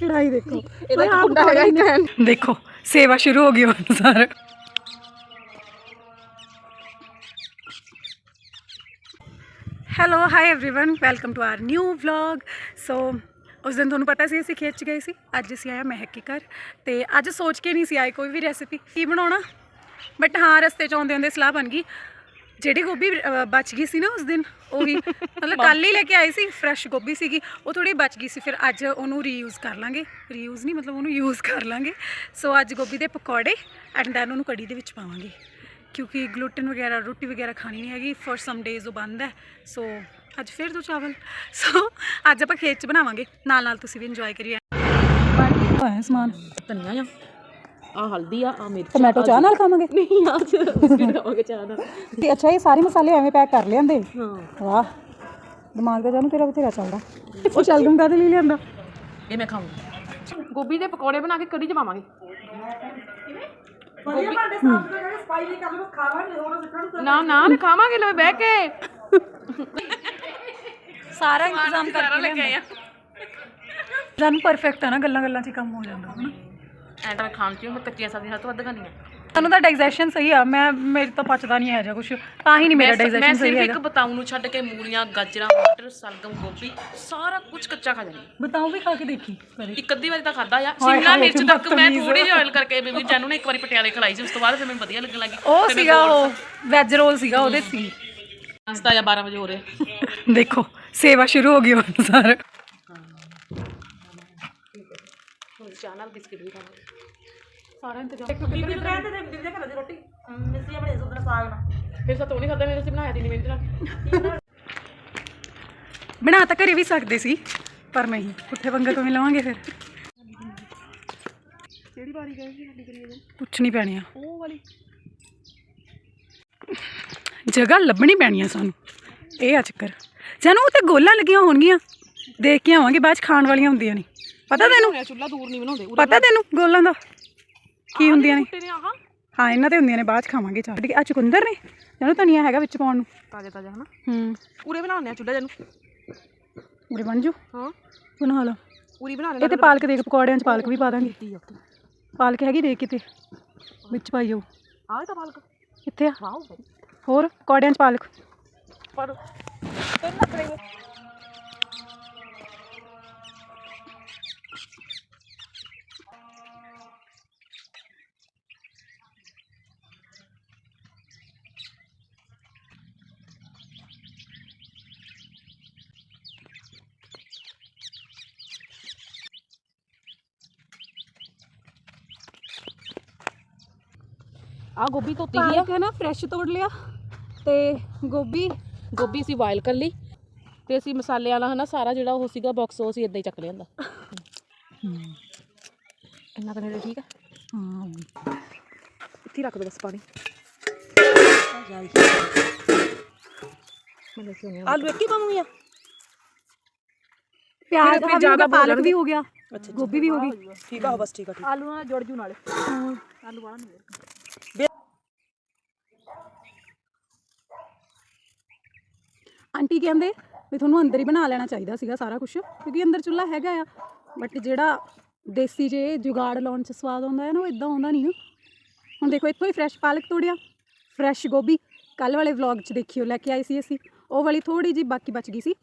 ਕੜਾਈ ਦੇਖੋ ਇਹਦਾ ਇੱਕ ਕੁੰਡਾ ਹੈਗਾ ਇੱਕ ਹੈਂਡ ਦੇਖੋ ਸੇਵਾ ਸ਼ੁਰੂ ਹੋ ਗਈ ਹੁਣ ਸਾਰ hello hi everyone welcome to our new vlog so ਉਸ ਦਿਨ ਤੁਹਾਨੂੰ ਪਤਾ ਸੀ ਅਸੀਂ ਖੇਤ ਚ ਗਏ ਸੀ ਅੱਜ ਅਸੀਂ ਆਇਆ ਮਹਿਕ ਕੇ ਘਰ ਤੇ ਅੱਜ ਸੋਚ ਕੇ ਨਹੀਂ ਸੀ ਆਏ ਕੋਈ ਵੀ ਰੈਸਿਪੀ ਕੀ ਬਣਾਉਣਾ ਬਟ ਹਾਂ ਰਸਤੇ ਚ ਆਉਂਦੇ ਹੁੰਦੇ ਸਲਾਹ ਬਣ ਗਈ ਜਿਹੜੀ ਗੋਭੀ ਬਚ ਗਈ ਸੀ ਨਾ ਉਸ ਦਿਨ ਉਹੀ ਮਤਲਬ ਕੱਲ ਹੀ ਲੈ ਕੇ ਆਏ ਸੀ ਫਰੈਸ਼ ਗੋਭੀ ਸੀਗੀ। ਉਹ ਥੋੜੀ ਬਚ ਗਈ ਸੀ ਫਿਰ ਅੱਜ ਉਹਨੂੰ ਰੀਯੂਜ਼ ਕਰ ਲਾਂਗੇ। ਰੀਯੂਜ਼ ਨਹੀਂ ਮਤਲਬ ਉਹਨੂੰ ਯੂਜ਼ ਕਰ ਲਾਂਗੇ। ਸੋ ਅੱਜ ਗੋਭੀ ਦੇ ਪਕੌੜੇ ਐਂਡ ਦੈਨ ਉਹਨੂੰ ਕੜੀ ਦੇ ਵਿੱਚ ਪਾਵਾਂਗੇ। ਕਿਉਂਕਿ ਗਲੂਟਨ ਵਗੈਰਾ ਰੋਟੀ ਵਗੈਰਾ ਖਾਣੀ ਨਹੀਂ ਹੈਗੀ ਫॉर ਸਮ ਡੇਜ਼ ਉਹ ਬੰਦ ਹੈ। ਸੋ ਅੱਜ ਫਿਰ ਦੋ ਚਾਵਲ। ਸੋ ਅੱਜ ਆਪਾਂ ਖੇਤ ਚ ਬਣਾਵਾਂਗੇ। ਨਾਲ ਨਾਲ ਤੁਸੀਂ ਵੀ ਇੰਜੋਏ ਕਰੀਏ ਪਾਇਆ ਸਮਾਨ। ਧਨੀਆ ਆ ਆ ਹਲਦੀ ਆ ਆ ਮਿਰਚ ਟੋਮੈਟੋ ਚਾਹ ਨਾਲ ਖਾਵਾਂਗੇ? ਨਹੀਂ ਆ ਬਿਸਕਿਟ ਖਾਵਾਂਗੇ ਚਾਹ ਨਾਲ। ਤੇ ਅੱਛਾ ਇਹ ਸਾਰੇ ਮਸਾਲੇ ਐਵੇਂ ਪੈਕ ਕਰ ਲਿਆਂਦੇ? ਹਾਂ। ਵਾਹ। ਦਿਮਾਗ ਦਾ ਜਾਨੂੰ ਤੇਰਾ ਬਥੇਰਾ ਚੱਲਦਾ। ਉਹ ਸ਼ਲਗਮ ਕਾਹਦੇ ਲਈ ਲਿਆਂਦਾ? ਇਹ ਮੈਂ ਖਾਊਂਗੀ। ਗੋਭੀ ਦੇ ਪਕੌੜੇ ਬਣਾ ਕੇ ਕੜੀ ਚ ਪਾਵਾਂਗੇ। ਨਾ ਨਾ ਨਾ ਖਾਵਾਂਗੇ ਲੈ ਬਹਿ ਕੇ। ਸਾਰਾ ਇੰਤਜ਼ਾਮ ਕਰਕੇ ਲਿਆਂਦਾ। ਜਾਨੂੰ ਪਰਫੈਕਟ ਆ ਨਾ ਗੱਲਾਂ ਗੱਲਾਂ 'ਚ ਹੀ ਕੰਮ ਹੋ ਜਾਂਦਾ। ਹਨਾ ਐਂ ਤਾਂ ਮੈਂ ਖਾਣ ਚ ਮੈਂ ਕੱਚੀਆਂ ਸਬਜ਼ੀਆਂ ਤੋਂ ਵੱਧ ਖਾਣੀ ਆ ਤੁਹਾਨੂੰ ਤਾਂ ਡਾਈਜੈਸ਼ਨ ਸਹੀ ਆ ਮੈਂ ਮੇਰੇ ਤੋਂ ਪਚਦਾ ਨਹੀਂ ਹੈ ਜਾਂ ਕੁਝ ਤਾਂ ਹੀ ਨਹੀਂ ਮੇਰਾ ਮੈਂ ਡਾਈਜੈਸ਼ਨ ਸਹੀ ਸਿਰਫ ਹੈਗਾ। ਇੱਕ ਬਤਾਉ ਨੂੰ ਛੱਡ ਕੇ ਮੂਲੀਆਂ ਗਾਜਰਾਂ ਮਟਰ ਸਲਗਮ ਗੋਭੀ ਸਾਰਾ ਕੁਝ ਕੱਚਾ ਖਾ ਜਾਂਦੀ ਬਤਾਓ ਵੀ ਖਾ ਕੇ ਦੇਖੀ ਕਦੇ ਇੱਕ ਅੱਧੀ ਵਾਰੀ ਤਾਂ ਖਾਦਾ ਆ। ਹਾਏ ਸ਼ਿਮਲਾ ਹਾਏ, ਮਿਰਚ ਤੱਕ ਮੈਂ ਬਦਤਮੀਜ਼। ਥੋੜੀ ਜਿਹੀ ਆਇਲ ਕਰਕੇ ਬੀਬੀ ਜਾਨੂ ਨੇ ਇੱਕ ਵਾਰੀ ਪਟਿਆਲੇ ਖਲਾਈ ਸੀ ਉਸ ਤੋਂ ਬਾਅਦ ਫਿਰ ਮੈਨੂੰ ਵਧੀਆ ਲੱਗਣ ਲੱਗੀ। ਉਹ ਸੀਗਾ ਉਹ ਵੈਜ ਰੋਲ ਸੀਗਾ ਉਹਦੇ ਸੀ। ਨਾਸਤਾ ਜਾਂ 12 ਵਜੇ ਹੋ ਰਿਹਾ। ਦੇਖੋ ਸੇਵਾ ਸ਼ੁਰੂ ਹੋ ਗਈ ਹੁਣ ਸਾਰ। ਹੁਣ ਚਾਹ ਨਾਲ ਬਿਸਕਿਟ ਵੀ ਖਾਵਾਂਗੇ ਸਾਰਾ ਇੰਤਜ਼ਾਮ ਬੀਬੀ ਨੂੰ ਕਹਿੰਦੇ ਤੇ ਬੀਬੀ ਦੇ ਘਰ ਦੀ ਰੋਟੀ। ਮਿੱਸੀ ਆਪਣੇ ਸੁਧਰ ਸਾਗ ਨਾਲ ਫਿਰ ਸਤੋਂ ਨਹੀਂ ਖਾਦਾ ਮੇਰੇ ਸੇ ਬਣਾਇਆ ਦੀ ਨਹੀਂ ਮੇਰੇ ਨਾਲ। ਬਣਾ ਤਾਂ ਘਰੇ ਵੀ ਸਕਦੇ ਸੀ ਪਰ ਨਹੀਂ ਪੁੱਠੇ ਪੰਗੇ ਤੋਂ ਵੀ ਲਵਾਂਗੇ ਫਿਰ। ਕਿਹੜੀ ਵਾਰੀ ਗਏ ਸੀ ਸਾਡੀ ਕਰੀਏ ਦੇ? ਪੁੱਛਣੀ ਪੈਣੀ ਆ। ਉਹ ਵਾਲੀ। ਜਗ੍ਹਾ ਲੱਭਣੀ ਪੈਣੀ ਆ ਸਾਨੂੰ। ਇਹ ਆ ਚੱਕਰ। ਜਾਨੂੰ ਉੱਤੇ ਗੋਲਾਂ ਲੱਗੀਆਂ ਹੋਣਗੀਆਂ। ਦੇਖ ਕੇ ਆਵਾਂਗੇ ਬਾਅਦ ਚ ਖਾਣ ਵਾਲੀਆਂ ਹੁੰਦੀਆਂ ਨੇ। ਪਤਾ ਤੈਨੂੰ? ਚੁੱਲਾ ਦੂਰ ਨਹੀਂ ਬਣਾਉਂਦੇ। ਪਤਾ ਤੈਨੂੰ ਗੋਲਾਂ ਦਾ? ਕੀ ਹੁੰਦੀਆਂ ਨੇ? ਕੁੱਤੇ ਨੇ ਆਹ। ਹਾਂ ਇਹਨਾਂ ਤੇ ਹੁੰਦੀਆਂ ਨੇ ਬਾਅਦ ਚ ਖਾਵਾਂਗੇ ਚਾਹ। ਆ ਚੁਕੰਦਰ ਨੇ। ਜਾਨੂੰ ਧਨੀਆ ਹੈਗਾ ਵਿੱਚ ਪਾਉਣ ਨੂੰ। ਤਾਜ਼ਾ ਤਾਜ਼ਾ ਹਨਾ? ਹੂੰ। ਪੂਰੇ ਬਣਾਉਂਦੇ ਆ ਚੁੱਲਾ ਜਨੂੰ ਉਰੇ ਬਣ ਜੂ? ਹਾਂ। ਬਣਾ ਲਾ ਪੂਰੀ ਬਣਾ ਇਹ ਤੇ ਪਾਲਕ ਦੇਖ ਪਕੌੜਿਆਂ ਚ ਪਾਲਕ ਵੀ ਪਾ ਦਾਂਗੇ। ਪਾਲਕ ਹੈਗੀ ਦੇਖ ਕਿਤੇ। ਵਿੱਚ ਪਾਈ ਜਾਓ ਆਹ ਤਾਂ ਪਾਲਕ। ਕਿੱਥੇ ਆ? ਵਾਓ ਹੋਰ ਪਕੌੜਿਆਂ ਚ ਪਾਲਕ। ਪਰ ਆ ਗੋਭੀ ਧੋਤੀ ਗਈ ਆ ਪਾਲਕ ਹੈ ਨਾ ਫਰੈਸ਼ ਤੋੜ ਲਿਆ ਤੇ ਗੋਭੀ ਗੋਭੀ ਅਸੀਂ ਬਾਇਲ ਕਰ ਲਈ ਤੇ ਅਸੀਂ ਮਸਾਲੇ ਵਾਲਾ ਹਨਾ ਸਾਰਾ ਜਿਹੜਾ ਉਹ ਸੀਗਾ ਬਾਕਸ ਉਹ ਅਸੀਂ ਇਦਾਂ ਹੀ ਚੱਕ ਲਿਆਂਦਾ ਇੰਨਾ ਕੁ ਨੇੜੇ ਠੀਕ ਆ। ਹਾਂ। ਇੱਥੇ ਰੱਖ ਦੋ ਬਸ ਪਾਣੀ। ਆਲੂ ਇੱਕ ਹੀ ਪਾਉਂਗੀ ਆ? ਪਿਆਜ਼ ਫਿਰ ਜ਼ਿਆਦਾ ਪਾਲਕ ਵੀ ਹੋ ਗਿਆ। ਗੋਭੀ ਵੀ ਹੋ ਗਈ। ਠੀਕ ਆ ਬਸ ਠੀਕ ਆ ਠੀਕ ਆਲੂ ਨਾਲ ਜੁੜ ਜੂ ਨਾਲੇ। ਆਲੂ ਵਾਲਾ ਨਹੀਂ ਆਂਟੀ ਕਹਿੰਦੇ ਵੀ ਤੁਹਾਨੂੰ ਅੰਦਰ ਹੀ ਬਣਾ ਲੈਣਾ ਚਾਹੀਦਾ ਸੀਗਾ ਸਾਰਾ ਕੁਝ ਕਿਉਂਕਿ ਅੰਦਰ ਚੁੱਲ੍ਹਾ ਹੈਗਾ ਆ ਬਟ ਜਿਹੜਾ ਦੇਸੀ ਜੇ ਜੁਗਾੜ ਲਾਉਣ ਚ ਸਵਾਦ ਆਉਂਦਾ ਹੈ ਨਾ, ਉਹ ਇਦਾਂ ਆਉਂਦਾ ਨਹੀਂ ਨਾ। ਹੁਣ ਦੇਖੋ, ਇੱਥੋਂ ਹੀ ਫਰੈਸ਼ ਪਾਲਕ ਤੋੜਿਆ ਫਰੈਸ਼ ਗੋਭੀ, ਕੱਲ ਵਾਲੇ ਵਲੌਗ 'ਚ ਦੇਖਿਓ, ਲੈ ਕੇ ਆਈ ਸੀ ਅਸੀਂ। ਉਹ ਵਾਲੀ ਥੋੜੀ ਜਿਹੀ ਬਾਕੀ ਬਚ ਗਈ ਸੀ,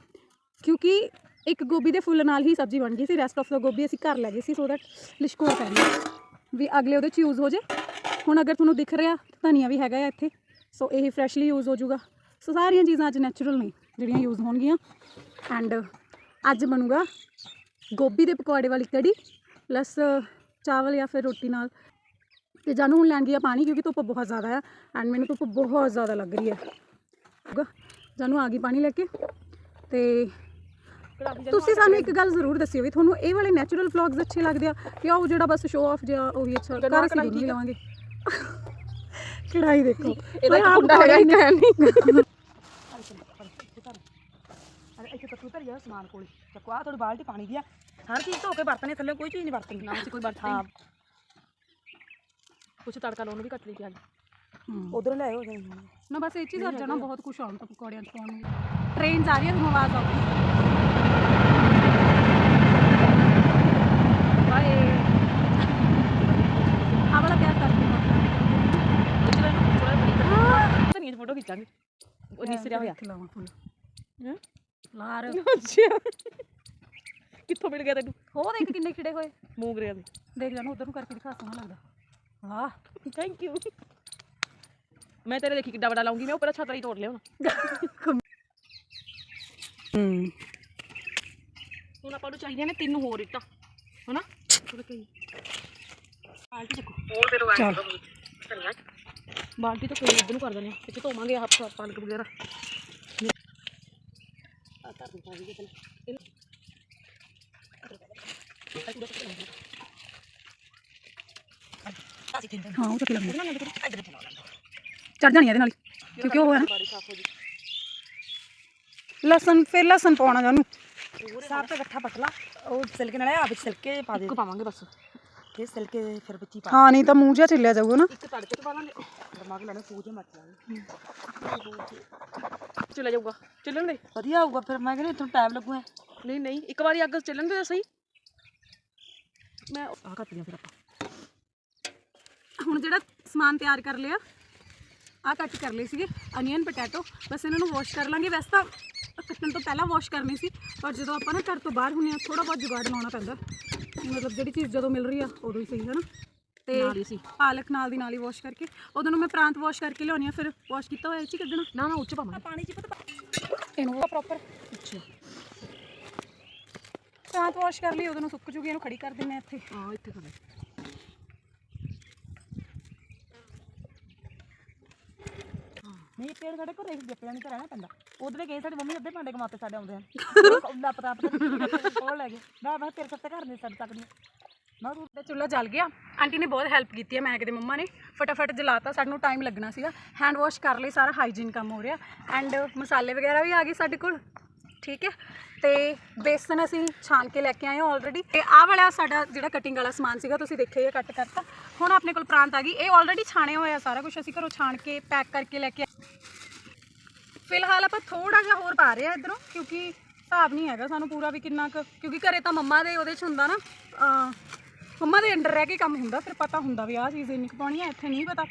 ਕਿਉਂਕਿ ਇੱਕ ਗੋਭੀ ਦੇ ਫੁੱਲ ਨਾਲ ਹੀ ਸਬਜ਼ੀ ਬਣ ਗਈ ਸੀ ਰੈਸਟ ਆਫ ਦਾ ਗੋਭੀ ਅਸੀਂ ਘਰ ਲੈ ਗਏ ਸੀ ਸੋ ਦੈਟ ਲਿਸ਼ਕੋਆ ਪੈ ਗਿਆ ਵੀ ਅਗਲੇ ਉਹਦੇ ਚ ਯੂਜ਼ ਹੋ ਜੇ। ਹੁਣ ਅਗਰ ਤੁਹਾਨੂੰ ਦਿਖ ਰਿਹਾ ਧਨੀਆ ਵੀ ਹੈਗਾ ਆ ਇੱਥੇ ਸੋ ਇਹ ਫਰੈਸ਼ਲੀ ਯੂਜ਼ ਹੋ ਜਾਊਗਾ। ਸੋ ਸਾਰੀਆਂ ਚੀਜ਼ਾਂ ਅੱਜ ਨੈਚੁਰਲ ਨੇ ਜਿਹੜੀਆਂ ਯੂਜ਼ ਹੋਣਗੀਆਂ। ਐਂਡ ਅੱਜ ਬਣੂਗਾ ਗੋਭੀ ਦੇ ਪਕੌੜੇ ਵਾਲੀ ਕੜੀ ਪਲੱਸ ਚਾਵਲ ਜਾਂ ਫਿਰ ਰੋਟੀ ਨਾਲ। ਤੇ ਜਾਨੂੰ ਹੁਣ ਲੈਣ ਗਿਆ ਪਾਣੀ ਕਿਉਂਕਿ ਧੁੱਪ ਬਹੁਤ ਜ਼ਿਆਦਾ ਆ ਐਂਡ ਮੈਨੂੰ ਧੁੱਪ ਬਹੁਤ ਜ਼ਿਆਦਾ ਲੱਗ ਰਹੀ ਹੈ ਜਾਨੂੰ ਆ ਗਈ ਪਾਣੀ ਲੈ ਕੇ। ਤੇ ਤੁਸੀਂ ਸਾਨੂੰ ਇੱਕ ਗੱਲ ਜ਼ਰੂਰ ਦੱਸਿਓ ਵੀ ਤੁਹਾਨੂੰ ਇਹ ਵਾਲੇ ਨੈਚੁਰਲ ਵਲੌਗਸ ਅੱਛੇ ਲੱਗਦੇ ਆ ਜਾਂ ਉਹ ਜਿਹੜਾ ਬਸ ਸ਼ੋਅ ਆਫ ਜਿਹਾ ਉਹੀ ਅੱਛਾ ਕਰ ਅਸੀਂ ਨਹੀਂ ਲਵਾਂਗੇ। ਕੜਾਈ ਦੇਖੋ। ਇਹਦਾ ਇੱਕ ਕੁੰਡਾ ਹੈਗਾ ਇੱਕ ਹੈ ਨਹੀਂ। ਅਰੇ ਇੱਥੇ ਕੱਟੂ ਧਰ ਗਿਆ ਸਮਾਨ ਕੋਲੇ। ਚੱਕੋ ਆ ਥੋੜੀ ਬਾਲਟੀ ਪਾਣੀ ਦੀ ਆ। ਹਰ ਚੀਜ਼ ਧੋ ਕੇ ਵਰਤਨੇ ਥੱਲੇ ਕੋਈ ਚੀਜ਼ ਨਹੀਂ ਵਰਤਣੀ। ਨਾ ਕੋਈ ਵਰਤ ਕੁਛ ਤੜਕਾ ਲਾਉਣ ਨੂੰ ਵੀ ਕੱਟ ਲਈ ਪਿਆਜ਼ ਉਧਰ ਲੈ ਆਓ ਨਾ ਬਸ ਇਹ ਚੀਜ਼ ਹਰ ਜਾਣਾ ਬਹੁਤ ਕੁਝ ਆਉਣ ਤਾਂ ਪਕੌੜਿਆਂ ਚ ਪਾਉਣ ਨੂੰ। ਟ੍ਰੇਨ ਜਾ ਰਹੀ ਹੈ ਤੁਹਾਨੂੰ ਆਵਾਜ਼ ਆਉਂਦੀ ਉਹ ਨਿਸਰਿਆ ਹੋਇਆ। ਖਿਲਾਵਾਂ ਫੁੱਲ। ਹੈਂ? ਲਾਰ। ਅੱਛਾ। ਕਿੱਥੋਂ ਮਿਲ ਗਿਆ ਤੈਨੂੰ? ਹੋ ਦੇਖ ਕਿੰਨੇ ਖਿੜੇ ਹੋਏ। ਮੂੰਗਰਿਆਂ ਦੇ ਦੇਖ ਜਾਨੂੰ ਉਧਰ ਨੂੰ ਕਰਕੇ ਦਿਖਾ ਸੋਹਣਾ ਲੱਗਦਾ। ਵਾਹ। ਥੈਂਕ ਯੂ ਮੈਂ ਤੇਰੇ ਦੇਖੀ ਕਿੱਡਾ ਵੱਡਾ ਲਾਉਂਗੀ ਮੈਂ ਉੱਪਰ ਛਤਰੀ ਤੋੜ ਲਿਆ ਹੁਣ ਹੂੰ। ਹੁਣ ਆਪਾਂ ਨੂੰ ਚਾਹੀਦੀਆਂ ਨੇ ਤਿੰਨ ਹੋਰ ਇੱਟਾਂ ਹਨਾ? ਥੋੜਾ ਕਈ ਬਾਲਟੀ ਚੱਕੋ। ਚੱਲ। ਬਾਲਟੀ ਤਾਂ ਕੋਈ ਇੱਧਰ ਨੂੰ ਕਰ ਦਿੰਦੇ ਆ ਇੱਥੇ ਧੋਵਾਂਗੇ ਆਪ ਪਾਲਕ ਵਗੈਰਾ। ਆ ਧਰ ਦੇ ਪਾ ਦੇ ਪਹਿਲਾਂ ਹਾਂ ਉਹ ਚੱਕ ਲੈਂਦੇ ਚੜ ਜਾਣੀ ਇਹਦੇ ਨਾਲ ਕਿਉਂਕਿ ਉਹ ਹੈ ਲਸਣ ਫਿਰ ਲਸਣ ਪਾਉਣਾ ਜਾਨੂੰ ਸਾਫ਼ ਤੇ ਇਕੱਠਾ ਪਤਲਾ। ਉਹ ਸਿਲਕੇ ਨਾਲ ਆ ਵਿੱਚ ਸਿਲਕੇ ਪਾ ਦੇ। ਪਾਵਾਂਗੇ ਬਸ। ਫਿਰ ਸਿਲਕੇ ਫਿਰ ਵਿੱਚ ਹੀ ਪਾ। ਹਾਂ ਨਹੀਂ ਤਾਂ ਮੂੰਹ ਜਿਹਾ ਛਿੱਲਿਆ ਜਾਊਗਾ ਨਾ। ਇੱਕ ਤੜਕੇ ਪਾ ਲਾਂਗੇ। ਦਿਮਾਗ ਲੈਣੇ ਸੂਜ ਮੱਚ ਜਾਵੇ ਚਲੇ ਜਾਊਗਾ। ਚੱਲਣ ਦੇ। ਵਧੀਆ ਹੋਊਗਾ ਫਿਰ ਮੈਂ ਕਹਿੰਦੀ ਤੁਹਾਨੂੰ ਟਾਈਮ ਲੱਗੂ ਹੈ ਨਹੀਂ ਨਹੀਂ ਇੱਕ ਵਾਰੀ ਅੱਗ ਚੱਲਣ ਦੇ ਤਾਂ ਸਹੀ। ਮੈਂ ਆਹ ਕੱਟ ਲਿਆ ਫਿਰ ਆਪਾਂ। ਹੁਣ ਜਿਹੜਾ ਸਮਾਨ ਤਿਆਰ ਕਰ ਲਿਆ ਆ ਕੱਟ ਕਰ ਲਏ ਸੀਗੇ ਅਨੀਅਨ ਪੋਟੈਟੋ ਬਸ ਇਹਨਾਂ ਨੂੰ ਵਾਸ਼ ਕਰ ਲਾਂਗੇ। ਵੈਸੇ ਤਾਂ ਕੱਟਣ ਤੋਂ ਪਹਿਲਾਂ ਵਾਸ਼ ਕਰਨੀ ਸੀ ਪਰ ਜਦੋਂ ਆਪਾਂ ਨਾ ਘਰ ਤੋਂ ਬਾਹਰ ਹੁੰਨੇ ਆ ਥੋੜਾ ਬਹੁਤ ਜੁਗਾੜ ਲਾਉਣਾ ਪੈਂਦਾ। ਮਤਲਬ ਜਿਹੜੀ ਚੀਜ਼ ਜਦੋਂ ਮਿਲ ਰਹੀ ਆ ਉਦੋਂ ਹੀ ਸਹੀ ਹੈ ਨਾ ਨਾਲ ਹੀ ਤੇ ਸੀ। ਪਾਲਕ ਨਾਲ ਦੀ ਨਾਲ ਹੀ ਵਾਸ਼ ਕਰਕੇ। ਉਦੋਂ ਨੂੰ ਮੈਂ ਪ੍ਰਾਂਤ ਵਾਸ਼ ਕਰਕੇ ਲਿਆਉਣੀ ਆ ਫਿਰ ਵਾਸ਼ ਕੀਤਾ ਹੋਇਆ ਇਹ 'ਚ ਕੱਢਣਾ। ਨਾ ਨਾ ਉੱਚ ਪਾਵਾਂਗੇ। ਪਾਣੀ 'ਚ ਪਤਾ ਇਹਨੂੰ ਪ੍ਰੋਪਰ ਅੱਛਾ। ਪ੍ਰਾਂਤ ਵਾਸ਼ ਕਰ ਲਈ ਉਦੋਂ ਨੂੰ ਸੁੱਕ ਜੂਗੀ ਇਹਨੂੰ ਖੜੀ ਕਰ ਦਿੰਨੇ ਆ ਇੱਥੇ। ਹਾਂ ਇੱਥੇ ਕਰ ਨਹੀਂ ਪੇੜ ਸਾਡੇ ਘਰੇ ਜੱਪਿਆਂ ਨਹੀਂ ਰਹਿਣਾ ਪੈਂਦਾ। ਉਧਰੇ ਗਏ ਸਾਡੀ ਮੰਮੀ ਅੱਧੇ ਭਾਂਡੇ ਕਮਾਤੇ ਸਾਡੇ ਆਉਂਦੇ ਹਨ ਉਹਦਾ ਪਤਾ ਪਤਾ ਕੋਲ ਲੈ ਗਏ। ਮੈਂ ਮੈਂ ਤੇਰੇ ਸੱਤੇ ਘਰ ਨਹੀਂ ਛੱਡ ਸਕਦੀ ਮੈਂ ਤੂੰ ਦਾ ਚੁੱਲ੍ਹਾ ਜਲ ਗਿਆ। ਆਂਟੀ ਨੇ ਬਹੁਤ ਹੈਲਪ ਕੀਤੀ ਹੈ ਮੈਂ ਕਿਤੇ ਮੰਮਾ ਨੇ। ਫਟਾਫਟ ਜਲਾਤਾ, ਸਾਨੂੰ ਟਾਈਮ ਲੱਗਣਾ ਸੀਗਾ। ਹੈਂਡ ਵਾਸ਼ ਕਰ ਲਈ, ਸਾਰਾ ਹਾਈਜੀਨ ਕੰਮ ਹੋ ਰਿਹਾ। ਐਂਡ ਮਸਾਲੇ ਵਗੈਰਾ ਵੀ ਆ ਗਏ ਸਾਡੇ ਕੋਲ। ਠੀਕ ਹੈ? ਤੇ ਬੇਸਨ ਅਸੀਂ ਛਾਣ ਕੇ ਲੈ ਕੇ ਆਏ ਹਾਂ ਆਲਰੇਡੀ ਤੇ ਆਹ ਵਾਲਾ ਸਾਡਾ ਜਿਹੜਾ ਕਟਿੰਗ ਵਾਲਾ ਸਮਾਨ ਸੀਗਾ, ਤੁਸੀਂ ਦੇਖਿਆ ਹੀ ਕੱਟ ਕਰਤਾ। ਹੁਣ ਆਪਣੇ ਕੋਲ ਪ੍ਰਾਂਤ ਆ ਗਈ। ਇਹ ਆਲਰੇਡੀ ਛਾਣਿਆ ਹੋਇਆ ਸਾਰਾ ਕੁਝ ਅਸੀਂ ਘਰੋਂ ਛਾਣ ਕੇ ਪੈਕ ਕਰਕੇ ਲੈ ਕੇ ਆਏ ਫਿਲਹਾਲ ਆਪਾਂ ਥੋੜਾ ਜਿਹਾ ਹੋਰ ਪਾ ਰਹੇ ਆ ਇਧਰੋਂ, ਕਿਉਂਕਿ ਹਿਸਾਬ ਨਹੀਂ ਹੈਗਾ ਸਾਨੂੰ ਪੂਰਾ ਵੀ ਕਿੰਨਾ ਕੁ ਕਿਉਂਕਿ ਘਰੇ ਤਾਂ ਮੰਮਾ ਦੇ ਉਹਦੇ ਚ ਹੁੰਦਾ ਨਾ ਮੰਮਾ ਦੇ ਅੰਡਰ ਰਹਿ ਕੇ ਕੰਮ ਹੁੰਦਾ, ਫਿਰ ਪਤਾ ਹੁੰਦਾ ਵੀ ਆਹ ਚੀਜ਼ ਇੰਨੀ ਕੁ ਪਾਉਣੀ ਆ, ਇੱਥੇ ਨਹੀਂ ਪਤਾ।